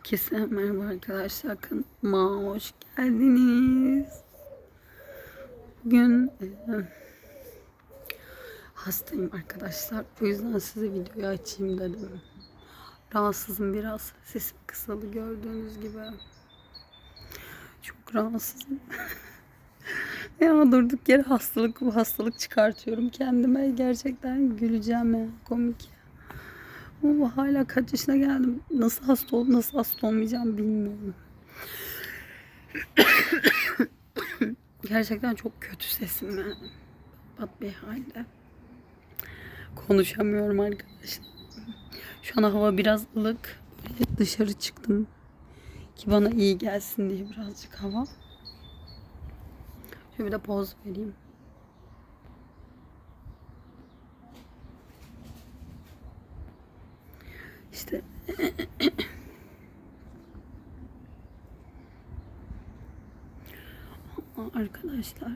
Herkese merhaba arkadaşlar. Kanalıma hoş geldiniz. Bugün e, hastayım arkadaşlar. O yüzden size videoyu açayım dedim. Rahatsızım biraz. Sesim kısalı gördüğünüz gibi. Çok rahatsızım. ya durduk yere hastalık bu hastalık çıkartıyorum kendime. Gerçekten güleceğim ya. Komik. Ama hala kaç yaşına geldim. Nasıl hasta olup nasıl hasta olmayacağım bilmiyorum. Gerçekten çok kötü sesim yani. Bat bir halde. Konuşamıyorum arkadaşlar. Şu an hava biraz ılık. Böyle dışarı çıktım. Ki bana iyi gelsin diye birazcık hava. Şöyle bir de poz vereyim. İşte Ama arkadaşlar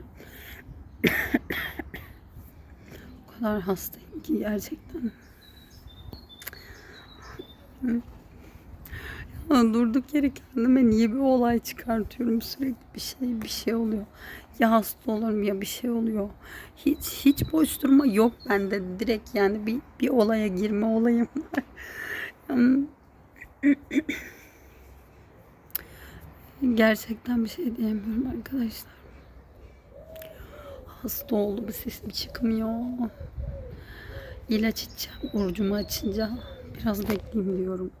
o kadar hastayım ki gerçekten. Ya durduk yere kendime niye bir olay çıkartıyorum sürekli bir şey bir şey oluyor. Ya hasta olurum ya bir şey oluyor. Hiç hiç boş durma yok bende direkt yani bir bir olaya girme olayım var. Hmm. Gerçekten bir şey diyemiyorum arkadaşlar. Hasta oldu bu sesim çıkmıyor. İlaç içeceğim. Orucumu açınca biraz bekleyeyim diyorum.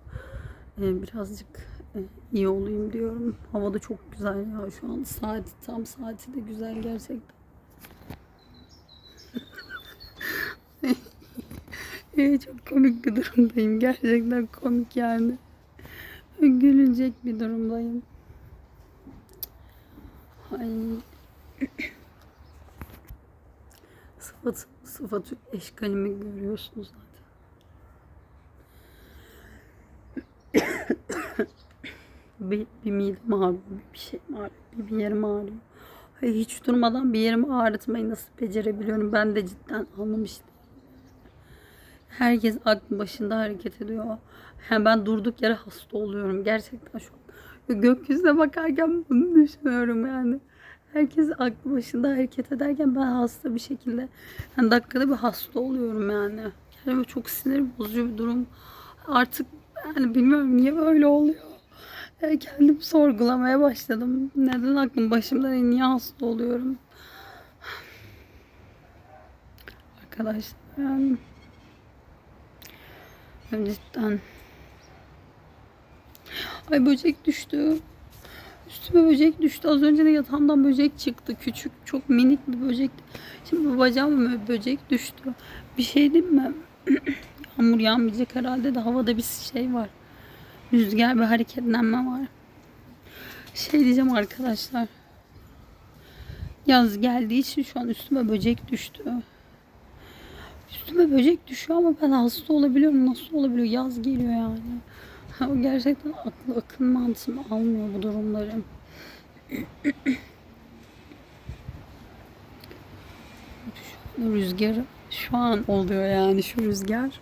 Ee, birazcık e, iyi olayım diyorum. Hava da çok güzel ya şu an. Saati tam saati de güzel gerçekten. Ee, çok komik bir durumdayım. Gerçekten komik yani. Gülünecek bir durumdayım. Ay. Sıfat, sıfatı eşkalimi görüyorsunuz zaten. bir, bir midem ağrıyor, bir, şey ağrıyor, bir, yerim ağrıyor. Ay, hiç durmadan bir yerimi ağrıtmayı nasıl becerebiliyorum ben de cidden anlamıştım. Herkes aklı başında hareket ediyor. Hem ben durduk yere hasta oluyorum. Gerçekten şu. Gökyüzüne bakarken bunu düşünüyorum yani. Herkes aklı başında hareket ederken ben hasta bir şekilde yani dakikada bir hasta oluyorum yani. Kendime çok sinir bozucu bir durum. Artık yani bilmiyorum niye böyle oluyor. Yani kendim sorgulamaya başladım. Neden aklım başımda değil, niye hasta oluyorum? Arkadaşlar yani Cidden. Ay böcek düştü. Üstüme böcek düştü. Az önce de yatağımdan böcek çıktı. Küçük, çok minik bir böcek. Şimdi bacağıma böcek düştü. Bir şey değil mi? Yağmur yağmayacak herhalde de havada bir şey var. Rüzgar bir hareketlenme var. Şey diyeceğim arkadaşlar. Yaz geldiği için şu an üstüme böcek düştü. Üstüme böcek düşüyor ama ben hasta olabiliyorum. Nasıl olabiliyor? Yaz geliyor yani. Ha, gerçekten aklı akıl mantığım almıyor bu durumları. Şu rüzgar şu an oluyor yani şu rüzgar.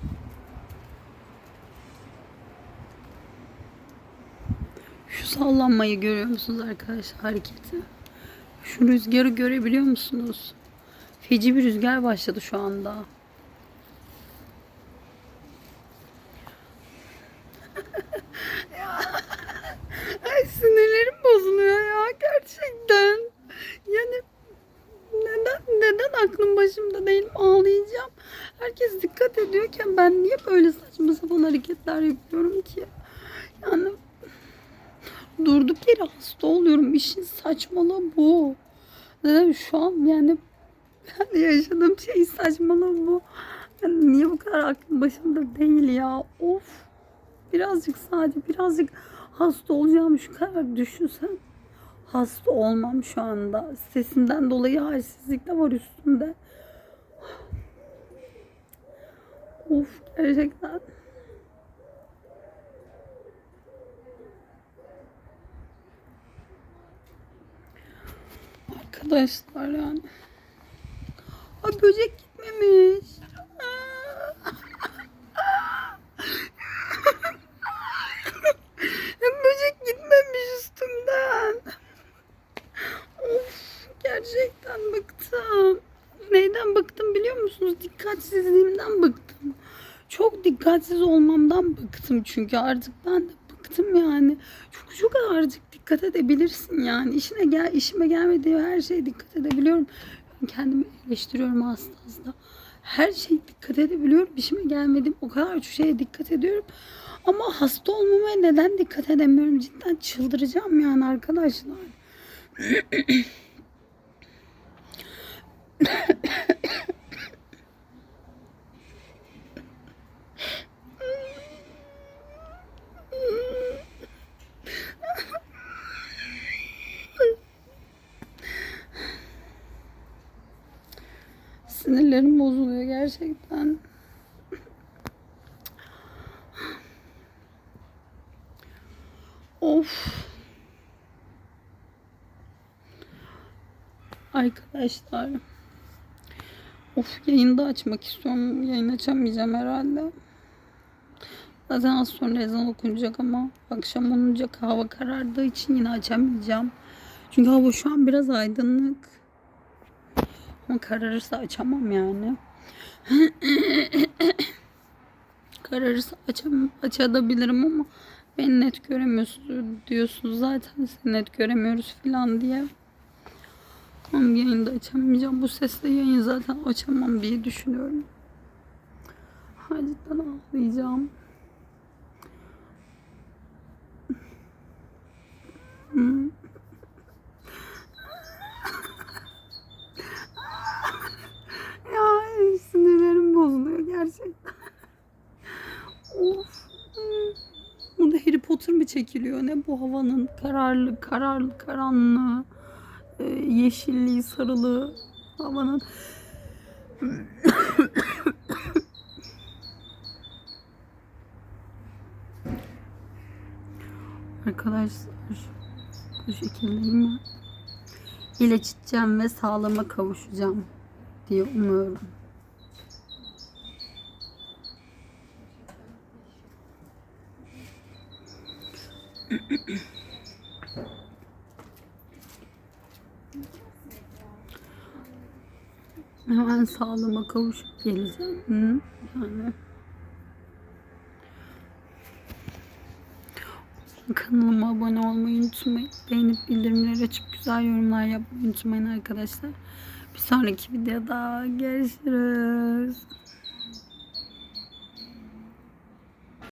Şu sallanmayı görüyor musunuz arkadaşlar hareketi? Şu rüzgarı görebiliyor musunuz? Feci bir rüzgar başladı şu anda. Ay sinirlerim bozuluyor ya gerçekten. Yani neden neden aklım başımda değil ağlayacağım. Herkes dikkat ediyorken ben niye böyle saçma sapan hareketler yapıyorum ki? Yani durduk yere hasta oluyorum. İşin saçmalığı bu. Neden şu an yani yani yaşadığım şey saçmalığı bu. Yani niye bu kadar aklım başımda değil ya? Of. Birazcık sadece birazcık hasta olacağım şu kadar düşünsen. Hasta olmam şu anda. Sesimden dolayı halsizlik de var üstümde. Of gerçekten. Arkadaşlar yani. Ay böcek gitmemiş. böcek gitmemiş üstümden. Of gerçekten bıktım. Neyden bıktım biliyor musunuz? Dikkatsizliğimden bıktım. Çok dikkatsiz olmamdan bıktım çünkü artık ben de bıktım yani. Çok çok artık dikkat edebilirsin yani. İşine gel işime gelmediği her şeye dikkat edebiliyorum. Kendimi eleştiriyorum hasta hasta. Her şeye dikkat edebiliyorum. İşime gelmediğim o kadar çok şeye dikkat ediyorum. Ama hasta olmamaya neden dikkat edemiyorum? Cidden çıldıracağım yani arkadaşlar. Sinirlerim bozuluyor gerçekten. Of. Arkadaşlar. Of yayında açmak istiyorum. Yayın açamayacağım herhalde. Zaten az sonra ezan okunacak ama akşam olunacak hava karardığı için yine açamayacağım. Çünkü hava şu an biraz aydınlık. Ama kararırsa açamam yani. kararırsa açam açabilirim ama beni net göremiyorsun diyorsunuz zaten seni net göremiyoruz falan diye. Ama yayında açamayacağım. Bu sesle yayın zaten açamam diye düşünüyorum. Ha, cidden ağlayacağım. Hmm. ya sinirlerim bozuluyor gerçekten. of. Burada Harry Potter mı çekiliyor? Ne bu havanın kararlı, kararlı, karanlığı, e, yeşilliği, sarılığı havanın. Arkadaşlar bu şekildeyim ben. İlaç ve sağlama kavuşacağım diye umuyorum. Hemen sağlama kavuşup geleceğim. Hı? Yani kanalıma abone olmayı unutmayın. Beğenip bildirimleri açıp güzel yorumlar yapmayı unutmayın arkadaşlar. Bir sonraki videoda görüşürüz.